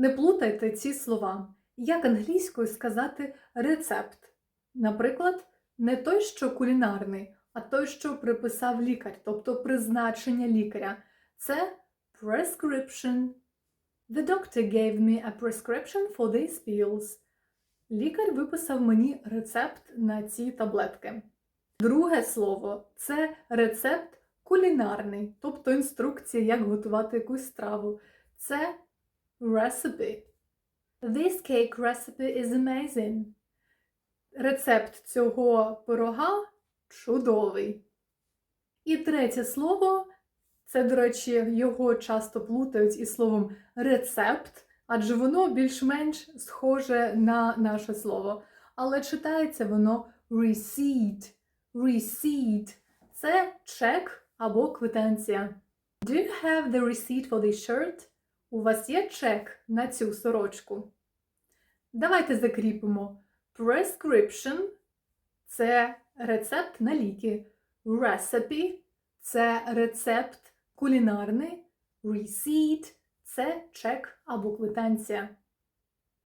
Не плутайте ці слова. Як англійською сказати рецепт? Наприклад, не той, що кулінарний, а той, що приписав лікар, тобто призначення лікаря. Це prescription. The doctor gave me a prescription for these pills. Лікар виписав мені рецепт на ці таблетки. Друге слово це рецепт кулінарний, тобто інструкція, як готувати якусь страву. Це recipe. This cake recipe is amazing. Рецепт цього пирога чудовий. І третє слово це, до речі, його часто плутають із словом рецепт, адже воно більш-менш схоже на наше слово. Але читається воно receipt. Receipt – це чек або квитанція. Do you have the receipt for this shirt? У вас є чек на цю сорочку? Давайте закріпимо. Prescription – це рецепт на ліки. Recipe – це рецепт кулінарний. Receipt – це чек або квитанція.